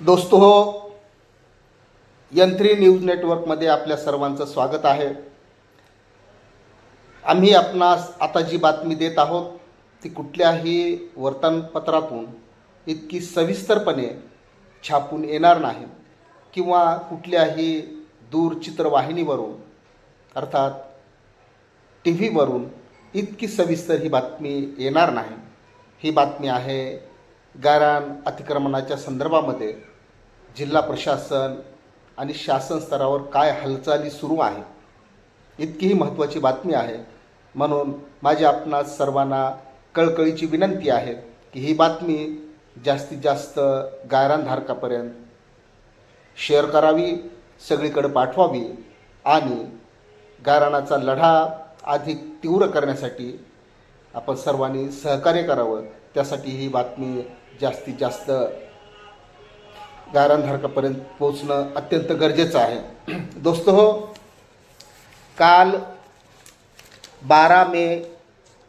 दोस्तो हो यंत्री न्यूज नेटवर्कमध्ये आपल्या सर्वांचं स्वागत आहे. आम्ही आपणास आता जी बातमी देत आहोत ती कुठल्याही वर्तमानपत्रातून इतकी सविस्तरपणे छापून येणार नाही किंवा कुठल्याही दूरचित्रवाहिनीवरून अर्थात टी व्हीवरून इतकी सविस्तर ही बातमी येणार नाही. ही बातमी आहे गारान अतिक्रमणाच्या संदर्भामध्ये जिल्हा प्रशासन आणि शासन स्तरावर काय हालचाली सुरू आहे इतकीही महत्त्वाची बातमी आहे. म्हणून माझी आपणास सर्वांना कळकळीची विनंती आहे की ही बातमी जास्तीत जास्त गायरानधारकापर्यंत शेअर करावी सगळीकडे पाठवावी आणि गायरानाचा लढा अधिक तीव्र करण्यासाठी आपण सर्वांनी सहकार्य करावं. त्यासाठी ही बातमी जास्तीत जास्त गायरानधारकापर्यंत पोचणं अत्यंत गरजेचं आहे. दोस्त हो काल बारा मे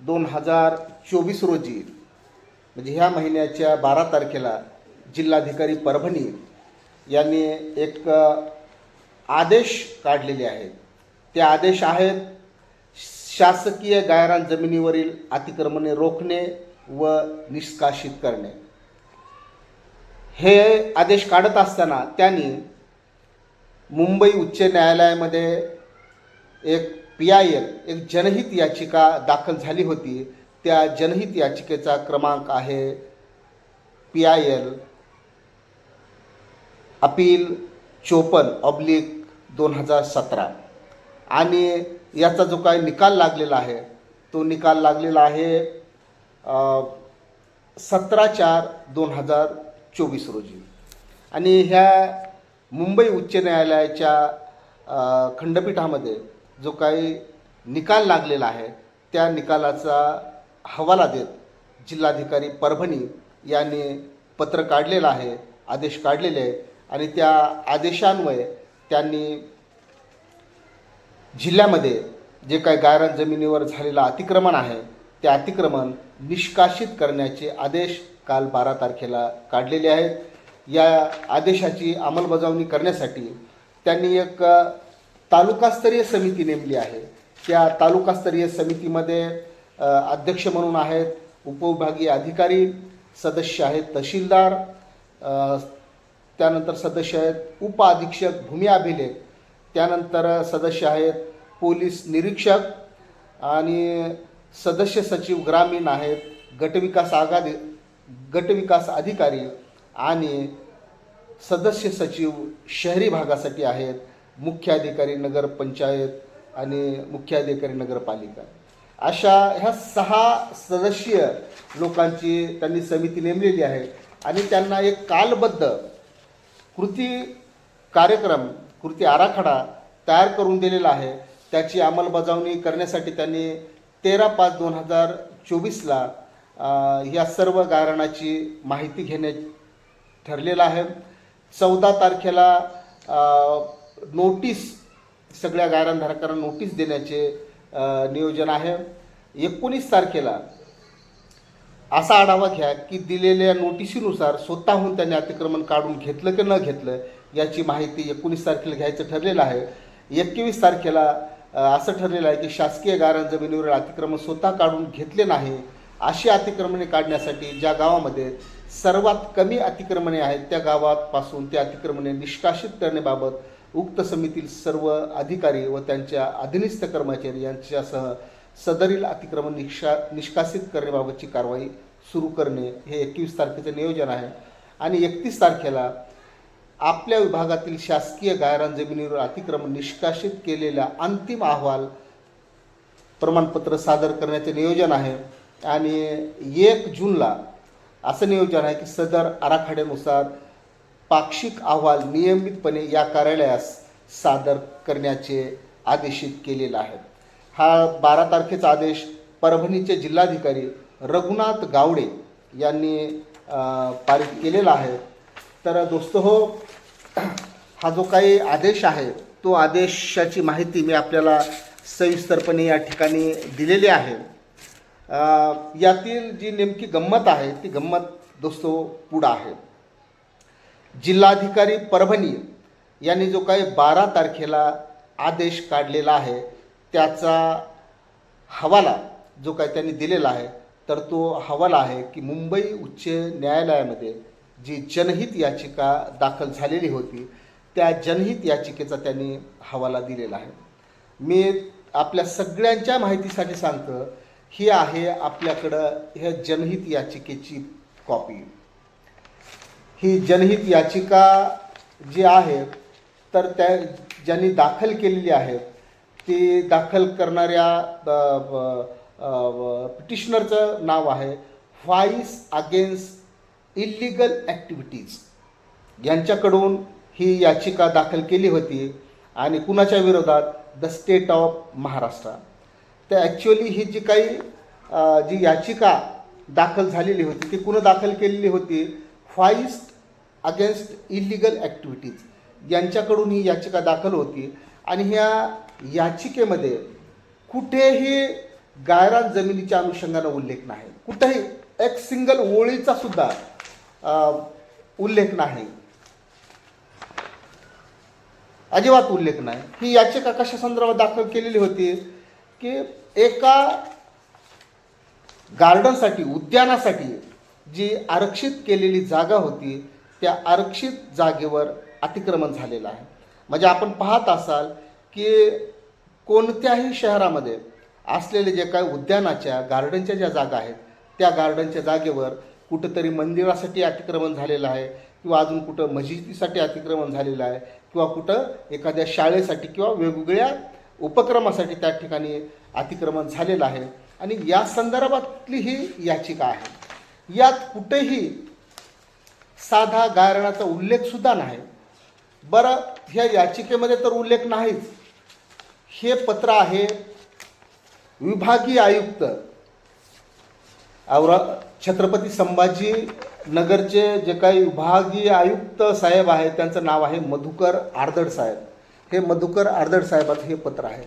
दोन हजार चोवीस रोजी म्हणजे ह्या महिन्याच्या बारा तारखेला जिल्हाधिकारी परभणी यांनी एक आदेश काढलेले आहेत. ते आदेश आहेत शासकीय गायरान जमिनीवरील अतिक्रमणे रोखणे व निष्कासित करणे. हे आदेश काढत असताना त्यांनी मुंबई उच्च न्यायालयामध्ये एक पी आय एल एक जनहित याचिका दाखल झाली होती. त्या जनहित याचिकेचा क्रमांक आहे पी आय एल अपील चोपन्न ऑब्लिक दोन हजार सतरा. आणि याचा जो काही निकाल लागलेला आहे तो निकाल लागलेला आहे सतरा चार दोन हजार चोवीस रोजी. आणि ह्या मुंबई उच्च न्यायालयाच्या खंडपीठामध्ये जो काही निकाल लागलेला आहे त्या निकालाचा हवाला देत जिल्हाधिकारी परभणी यांनी पत्र काढलेलं आहे आदेश काढलेले आहे. आणि त्या आदेशान्वये त्यांनी जिल्ह्यामध्ये जे काही गायरान जमिनीवर झालेलं अतिक्रमण आहे ते अतिक्रमण निष्कासित करण्याचे आदेश काल बारा तारखेला काढलेले आहेत या आदेशाची अंमलबजावणी करण्यासाठी त्यांनी एक तालुकास्तरीय समिती नेमली आहे. त्या तालुकास्तरीय समितीमध्ये अध्यक्ष म्हणून आहेत उपविभागीय अधिकारी सदस्य आहेत तहसीलदार त्यानंतर सदस्य आहेत उप अधीक्षक भूमी अभिलेख त्यानंतर सदस्य आहेत पोलीस निरीक्षक आणि सदस्य सचिव ग्रामीण आहेत गटविकास आघाडी गटविकास अधिकारी आणि सदस्य सचिव शहरी भागासाठी आहेत. मुख्याधिकारी नगरपंचायत आणि मुख्याधिकारी नगरपालिका. अशा ह्या सहा सदस्यीय लोकांची त्यांनी समिती नेमलेली आहे आणि त्यांना एक कालबद्ध कृती कार्यक्रम कृती आराखडा तयार करून दिलेला आहे. त्याची अंमलबजावणी करण्यासाठी त्यांनी तेरा पाच दोन हजार चोवीसला या सर्व गायरानाची माहिती घेणे ठरलेलं आहे. चौदा तारखेला नोटीस सगळ्या गायरानधारकांना नोटीस देण्याचे नियोजन आहे. एकोणीस तारखेला असा आढावा घ्या की दिलेल्या नोटिशीनुसार स्वतःहून त्यांनी अतिक्रमण काढून घेतलं की न घेतलं याची माहिती एकोणीस तारखेला घ्यायचं ठरलेलं आहे. एकवीस तारखेला असं ठरलेलं आहे की शासकीय गारण जमिनीवरील अतिक्रमण स्वतः काढून घेतले नाही. अशी अतिक्रमणे काढण्यासाठी ज्या गावामध्ये सर्वात कमी अतिक्रमणे आहेत त्या गावापासून त्या अतिक्रमणे निष्कासित करण्याबाबत उक्त समितीतील सर्व अधिकारी व त्यांच्या अधीनस्थ कर्मचारी यांच्यासह सदरील अतिक्रमण निष्का निष्कासित करण्याबाबतची कारवाई सुरू करणे हे एकवीस तारखेचं नियोजन आहे. आणि एकतीस तारखेला आपल्या विभागातील शासकीय गायरान जमिनीवर अतिक्रमण निष्कासित केलेला अंतिम अहवाल प्रमाणपत्र सादर करण्याचे नियोजन आहे. आणि एक जूनला असं नियोजन आहे की सदर आराखड्यानुसार पाक्षिक अहवाल नियमितपणे या कार्यालयास सादर करण्याचे आदेशित केलेला आहे हा बारा तारखेचा आदेश परभणीचे जिल्हाधिकारी रघुनाथ गावडे यांनी पारित केलेला आहे. तर दोस्त हो हा जो काही आदेश आहे तो आदेशाची माहिती मी आपल्याला सविस्तरपणे या ठिकाणी दिलेली आहे. यातील जी नेमकी गंमत आहे ती गंमत दोस्तो पुढं आहे. जिल्हाधिकारी परभणी यांनी जो काही बारा तारखेला आदेश काढलेला आहे त्याचा हवाला जो काही त्यांनी दिलेला आहे तर तो हवाला आहे की मुंबई उच्च न्यायालयामध्ये जी जनहित याचिका दाखल झालेली होती त्या जनहित याचिकेचा त्यांनी हवाला दिलेला आहे. मी आपल्या सगळ्यांच्या माहितीसाठी सांगतो ही आहे आपल्याकडं ह्या जनहित याचिकेची कॉपी ही जनहित याचिका जी आहे तर त्या ज्यांनी दाखल केलेली आहे ती दाखल करणाऱ्या पिटिशनरचं नाव आहे व्हाईस अगेन्स्ट इलिगल ॲक्टिव्हिटीज यांच्याकडून ही याचिका दाखल केली होती आणि कुणाच्या विरोधात? द स्टेट ऑफ महाराष्ट्र तर ॲक्च्युअली ही जी काही जी याचिका दाखल झालेली होती ती कुणं दाखल केलेली होती फाईस्ट अगेन्स्ट इलिगल ॲक्टिव्हिटीज यांच्याकडून ही याचिका दाखल होती. आणि ह्या याचिकेमध्ये कुठेही गायरान जमिनीच्या अनुषंगानं उल्लेख नाही. कुठेही एक सिंगल ओळीचा सुद्धा उल्लेख नाही. अजिबात उल्लेख नाही. ही याचिका कशा संदर्भात दाखल केलेली होती? की एका गार्डनसाठी उद्यानासाठी जी आरक्षित केलेली जागा होती त्या आरक्षित जागेवर अतिक्रमण झालेलं आहे. म्हणजे आपण पाहत असाल की कोणत्याही शहरामध्ये असलेले जे काही उद्यानाच्या गार्डनच्या ज्या जागा आहेत त्या गार्डनच्या जागेवर कुठंतरी मंदिरासाठी अतिक्रमण झालेलं आहे किंवा अजून कुठं मशिदीसाठी अतिक्रमण झालेलं आहे किंवा कुठं एखाद्या शाळेसाठी किंवा वेगवेगळ्या उपक्रमासाठी त्या ठिकाणी अतिक्रमण झालेलं आहे. आणि या संदर्भातली ही याचिका आहे. यात कुठेही साधा गायरणाचा उल्लेखसुद्धा नाही. बरं ह्या याचिकेमध्ये तर उल्लेख नाहीच. हे पत्र आहे विभागीय आयुक्त औरा छत्रपती संभाजी नगरचे जे काही विभागीय आयुक्त साहेब आहेत त्यांचं नाव आहे मधुकर आर्दड साहेब. हे मधुकर आर्दड साहेबाचं हे पत्र आहे.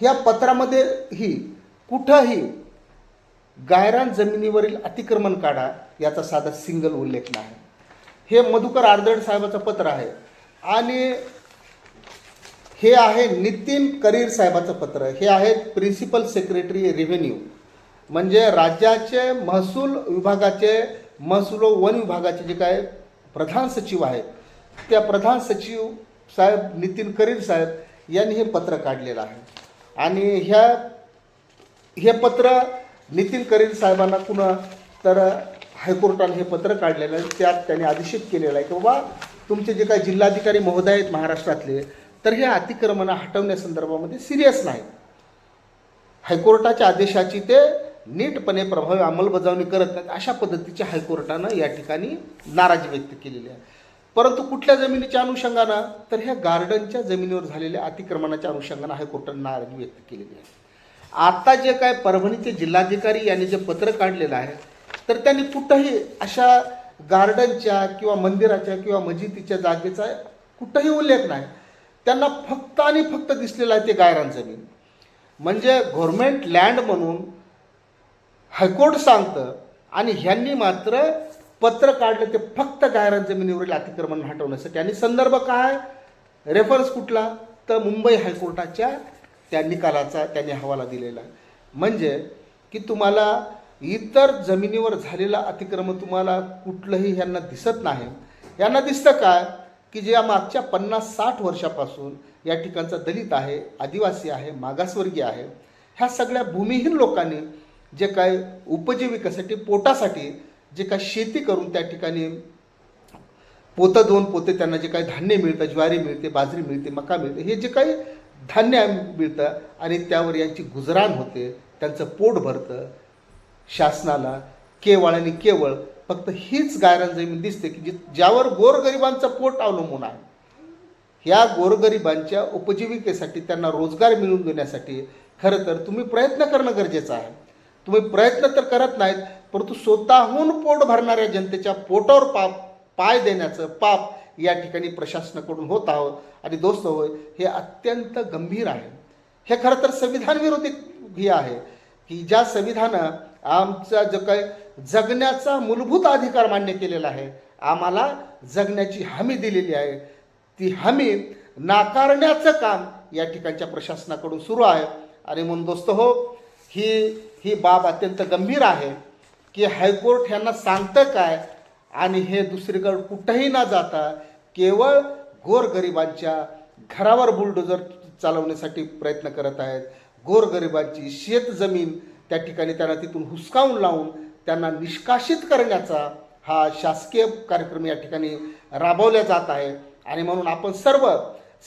ह्या पत्रामध्ये ही कुठंही गायरान जमिनीवरील अतिक्रमण काढा याचा साधा सिंगल उल्लेख नाही. हे मधुकर आर्दड साहेबाचं पत्र आहे. आणि हे आहे नितीन करीर साहेबाचं पत्र. हे आहेत प्रिन्सिपल सेक्रेटरी रेव्हेन्यू. म्हणजे राज्याचे महसूल विभागाचे महसूल व वन विभागाचे जे काय प्रधान सचिव आहेत त्या प्रधान सचिव साहेब नितीन करीर साहेब यांनी हे पत्र काढलेलं आहे. आणि ह्या हे पत्र नितीन करीर साहेबांना कुणा तर हायकोर्टाने हे पत्र काढलेलं आहे. त्यात त्यांनी आदेशित केलेलं आहे की बाबा तुमचे जे काही जिल्हाधिकारी महोदय आहेत महाराष्ट्रातले तर हे अतिक्रमणं हटवण्यासंदर्भामध्ये सिरियस नाही हायकोर्टाच्या आदेशाची ते नीटपणे प्रभावी अंमलबजावणी करत नाहीत. अशा पद्धतीच्या हायकोर्टानं या ठिकाणी नाराजी व्यक्त केलेली आहे. परंतु कुठल्या जमिनीच्या अनुषंगानं? तर ह्या गार्डनच्या जमिनीवर झालेल्या अतिक्रमणाच्या अनुषंगानं हायकोर्टानं नाराजी व्यक्त केलेली आहे. आता जे काय परभणीचे जिल्हाधिकारी यांनी जे पत्र काढलेलं आहे तर त्यांनी कुठंही अशा गार्डनच्या किंवा मंदिराच्या किंवा मस्जिदीच्या जागेचा कुठंही उल्लेख नाही. त्यांना फक्त आणि फक्त दिसलेलं आहे ते गायरान जमीन. म्हणजे गव्हर्मेंट लँड म्हणून हायकोर्ट सांगतं आणि ह्यांनी मात्र पत्र काढलं ते फक्त गायरान जमिनीवरील अतिक्रमण हटवण्यासाठी. आणि संदर्भ काय? रेफरन्स कुठला? तर मुंबई हायकोर्टाच्या त्या निकालाचा त्यांनी हवाला दिलेला. म्हणजे की तुम्हाला इतर जमिनीवर झालेलं अतिक्रमण तुम्हाला कुठलंही ह्यांना दिसत नाही. यांना दिसतं काय की जे या मागच्या पन्नास साठ वर्षापासून या ठिकाणचा दलित आहे आदिवासी आहे मागासवर्गीय आहे ह्या सगळ्या भूमिहीन लोकांनी जे काय उपजीविकेसाठी पोटासाठी जे काय शेती करून त्या ठिकाणी पोतं दोन पोते त्यांना जे काही धान्य मिळतं ज्वारी मिळते बाजरी मिळते मका मिळते हे जे काही धान्य मिळतं आणि त्यावर यांची गुजराण होते त्यांचं पोट भरतं शासनाला केवळ आणि केवळ फक्त हीच गायरान जमीन दिसते की जी ज्यावर गोरगरिबांचं पोट अवलंबून आहे. ह्या गोरगरिबांच्या उपजीविकेसाठी त्यांना रोजगार मिळवून देण्यासाठी खरं तर तुम्ही प्रयत्न करणं गरजेचं आहे. तुम्ही प्रयत्न तर करत नाहीत परंतु स्वतःहून पोट भरणाऱ्या जनतेच्या पोटावर पाप पाय देण्याचं पाप या ठिकाणी प्रशासनाकडून होत आहोत. आणि दोस्त होय हे अत्यंत गंभीर आहे. हे खरं तर संविधान विरोधी हे आहे की ज्या संविधानं आमचा जो काय जगण्याचा मूलभूत अधिकार मान्य केलेला आहे आम्हाला जगण्याची हमी दिलेली आहे. ती हमी नाकारण्याचं काम या ठिकाणच्या प्रशासनाकडून सुरू आहे. आणि म्हणून दोस्त हो ही ही बाब अत्यंत गंभीर आहे. की हायकोर्ट यांना सांगतं काय आणि हे दुसरीकडे कुठंही न जाता केवळ गोरगरिबांच्या घरावर बुलडोजर चालवण्यासाठी प्रयत्न करत आहेत. गोरगरिबांची शेतजमीन त्या ठिकाणी त्यांना तिथून हुसकावून लावून त्यांना निष्कासित करण्याचा हा शासकीय कार्यक्रम या ठिकाणी राबवला जात आहे. आणि म्हणून आपण सर्व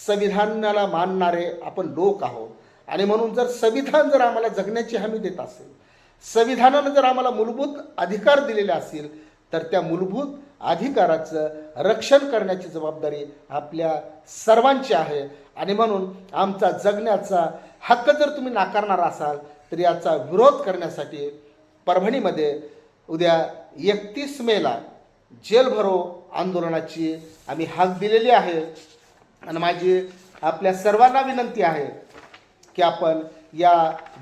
संविधानाला मानणारे आपण लोक आहोत. आणि म्हणून जर संविधान जर आम्हाला जगण्याची हमी देत असेल संविधानानं जर आम्हाला मूलभूत अधिकार दिलेले असतील तर त्या मूलभूत अधिकाराचं रक्षण करण्याची जबाबदारी आपल्या सर्वांची आहे. आणि म्हणून आमचा जगण्याचा हक्क जर तुम्ही नाकारणार असाल तर याचा विरोध करण्यासाठी परभणीमध्ये उद्या एकतीस मेला जेल भरो आंदोलनाची आम्ही हाक दिलेली आहे. आणि माझी आपल्या सर्वांना विनंती आहे की आपण या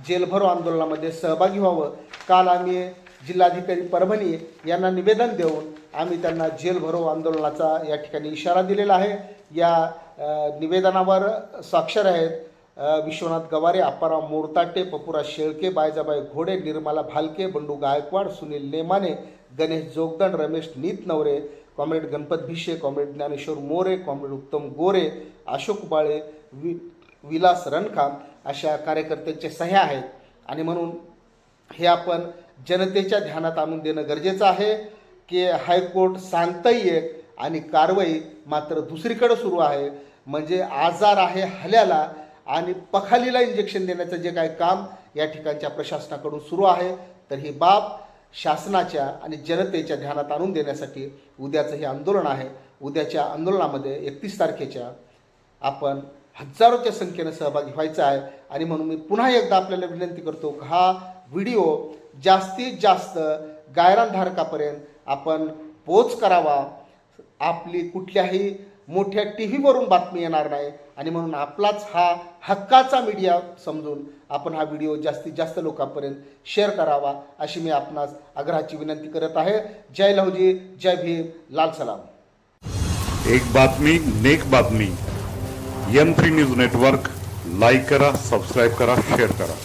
जेलभरो आंदोलनामध्ये सहभागी व्हावं. काल आम्ही जिल्हाधिकारी परभणी यांना निवेदन देऊन आम्ही त्यांना जेलभरो आंदोलनाचा या ठिकाणी इशारा दिलेला आहे. या निवेदनावर स्वाक्षर आहेत Vishwanath Gaware Apparao Mortate पपुरा Shelke Bayjabai Ghode Nirmala Bhalke Bandu Gaikwad Sunil Nemane Ganesh Jogdand Ramesh Nitnaware comrade Ganpat Bhishe comrade Dnyaneshwar More comrade Uttam Gore Ashok बाळे वि विलास रणखाम अशा कार्यकर्त्यांच्या सह्या आहेत. आणि म्हणून हे आपण जनतेच्या ध्यानात आणून देणं गरजेचं आहे की हायकोर्ट सांगताही एक आणि कारवाई मात्र दुसरीकडं सुरू आहे. म्हणजे आजार आहे हल्याला आणि पखालीला इंजेक्शन देण्याचं जे काही काम या ठिकाणच्या प्रशासनाकडून सुरू आहे. तर ही बाब शासनाच्या आणि जनतेच्या ध्यानात आणून देण्यासाठी उद्याचं हे आंदोलन आहे. उद्याच्या आंदोलनामध्ये एकतीस तारखेच्या आपण हजारोच्या संख्येनं सहभागी व्हायचं आहे. आणि म्हणून मी पुन्हा एकदा आपल्याला विनंती करतो हा व्हिडिओ जास्तीत जास्त गायरानधारकापर्यंत आपण पोच करावा. आपली कुठल्याही मोठ्या टी व्हीवरून बातमी येणार नाही. आणि म्हणून आपलाच हा हक्काचा मीडिया समजून आपण हा व्हिडिओ जास्तीत जास्त लोकांपर्यंत शेअर करावा अशी मी आपणास आग्रहाची विनंती करत आहे. जय लहुजी जय भीम लाल सलाम. एक बातमी नेक बातमी. M three news network like करा सबस्क्राईब करा शेअर करा.